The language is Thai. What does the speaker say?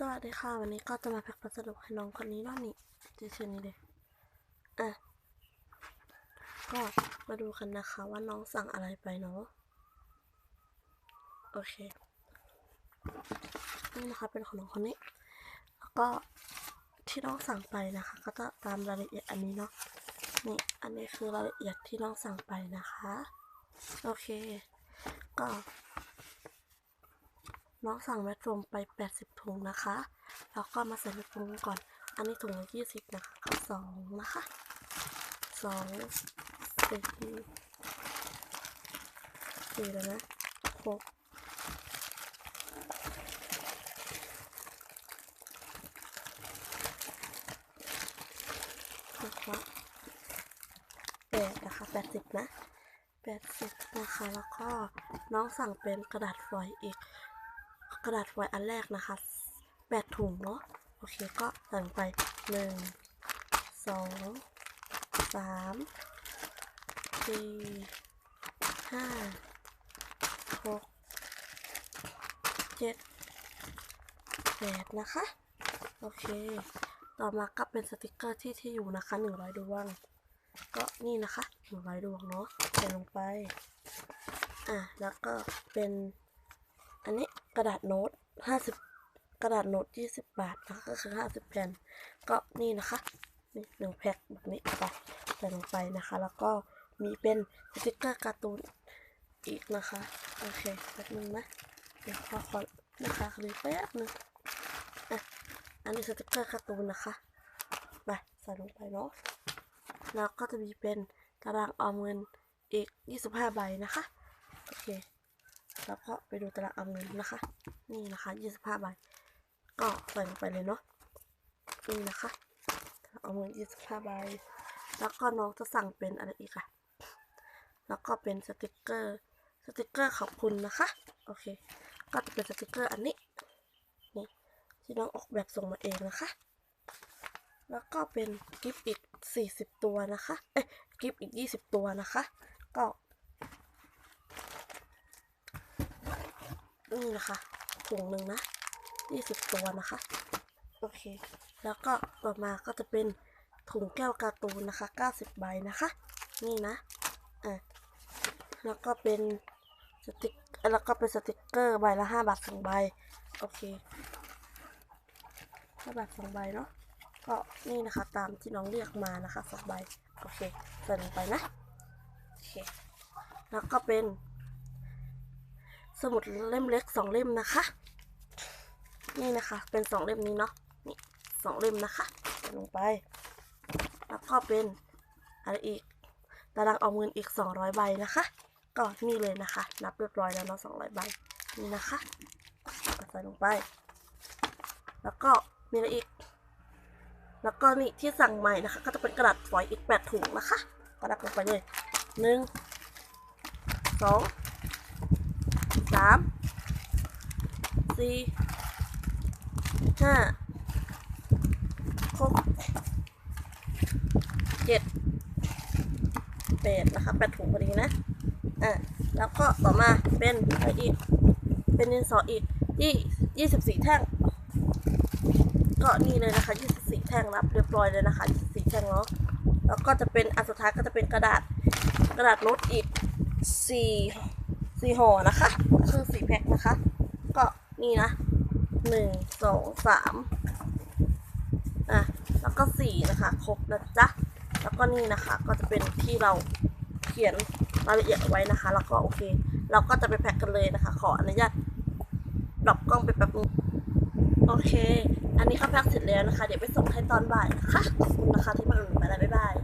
สวัสดีค่ะ วันนี้ก็จะมาแพ็คพัสดุให้น้องคนนี้เนาะนี่ชื่อชื่อนี้เลยอะก็มาดูกันนะคะว่าน้องสั่งอะไรไปเนาะโอเค นี่นะคะเป็นของน้องคนนี้ แล้วก็ที่น้องสั่งไปนะคะ ก็จะตามรายละเอียดอันนี้เนาะนี่อันนี้คือรายละเอียดที่น้องสั่งไปนะคะ โอเค ก็ น้องสั่งแมทรวมไป 80 ถุงนะคะ แล้วก็มาใส่ในถุงก่อน อันนี้ถุงละ20 นะคะก็สองนะคะสองสี่สี่แล้วนะหกนะคะแปดนะคะ80นะ80นะคะ แล้วก็น้องสั่งเป็นกระดาษฟอยล์อีก กระดาษฟอยอันแรกนะคะแปดถุงเนาะโอเคก็ใส่ลงไปหนึ่งสองสามสี่ห้าหกเจ็ดแปดนะคะ โอเค ต่อมาก็เป็นสติกเกอร์ที่ที่อยู่นะคะหนึ่งร้อยดวง ก็นี่นะคะหนึ่งร้อยดวงเนาะใส่ลงไป อะ แล้วก็เป็น อันนี้กระดาษโน้ตห้าสิบกระดาษโน้ตยี่สิบบาทนะคะก็คือห้าสิบแผ่นก็นี่นะคะนี่หนึ่งแพ็คแบบนี้ไปใส่ลงไปนะคะ แล้วก็มีเป็นสติกเกอร์การ์ตูนอีกนะคะโอเคแป๊บนึงนะเดี๋ยวขอขอนะคะรีแป๊บนึงอะอันนี้สติกเกอร์การ์ตูนนะคะไปใส่ลงไปเนาะแล้วก็จะมีเป็นตารางออมเงินอีก 25 ใบนะคะ โอเค แล้วก็ไปดูตารางออมเงินนะคะ นี่นะคะ25ใบก็ใส่ลงไปเลยเนาะนี่นะคะตารางออมเงิน25ใบแล้วก็น้องจะสั่งเป็นอะไรอีกอะแล้วก็เป็นสติกเกอร์ สติกเกอร์ขอบคุณนะคะ โอเค ก็จะเป็นสติกเกอร์อันนี้ นี่ ที่น้องออกแบบส่งมาเองนะคะ แล้วก็เป็นกิฟต์อีก 40 ตัวนะคะ เอ้ยกิฟต์อีก 20 ตัวนะคะ ก็ นี่นะคะถุงหนึ่งนะ20ตัวนะคะ โอเค แล้วก็ต่อมาก็จะเป็นถุงแก้วการ์ตูนนะคะ90ใบนะคะ นี่นะอะแล้วก็เป็นสติกแล้วก็เป็นสติกเกอร์ใบละ5บาทสองใบ โอเค5บาทสองใบเนาะ ก็นี่นะคะตามที่น้องเรียกมานะคะสองใบ โอเคใส่ลงไปนะ โอเค แล้วก็เป็น สมุดเล่มเล็กสองเล่มนะคะ นี่นะคะ เป็นสองเล่มนี้เนาะนี่สองเล่มนะคะใส่ลงไป แล้วก็เป็นอะไรอีกตารางเอาเงินอีก 200 ใบนะคะ ก็นี่เลยนะคะ นับเรียบร้อยแล้วเนาะ200 ใบนี่นะคะก็ใส่ลงไป แล้วก็มีอะไรอีก แล้วก็นี่ที่สั่งใหม่นะคะ ก็จะเป็นกระดาษฟอยอีก 8 ถุงนะคะ ก็นับลงไปเลยหนึ่ง สามสี่ห้าหกเจ็ดแปดนะคะแปดถุงพอดีนะอะแล้วก็ต่อมาเป็นอะไรอีก เป็นดินสออีกยี่ยี่สิบสี่แท่ง ก็นี่เลยนะคะ24แท่งรับ เรียบร้อยเลยนะคะ24แท่งเนาะแล้วก็จะเป็นอันสุดท้ายก็จะเป็นกระดาษกระดาษโน้ตอีก4 4ห่อนะคะ คือ4แพ็คนะคะ ก็นี่นะ1 2 3อะแล้วก็4นะคะ ครบนะจ๊ะแล้วก็นี่นะคะ ก็จะเป็นที่เราเขียนรายละเอียดไว้นะคะ แล้วก็โอเค เราก็จะไปแพ็คกันเลยนะคะ ขออนุญาตดรอปกล้องไปแป๊บนึงโอเค อันนี้ก็แพ็คเสร็จแล้วนะคะ เดี๋ยวไปส่งให้ตอนบ่ายนะคะขอบคุณนะคะที่มาอุดหนุนไปแล้วบ๊ายบาย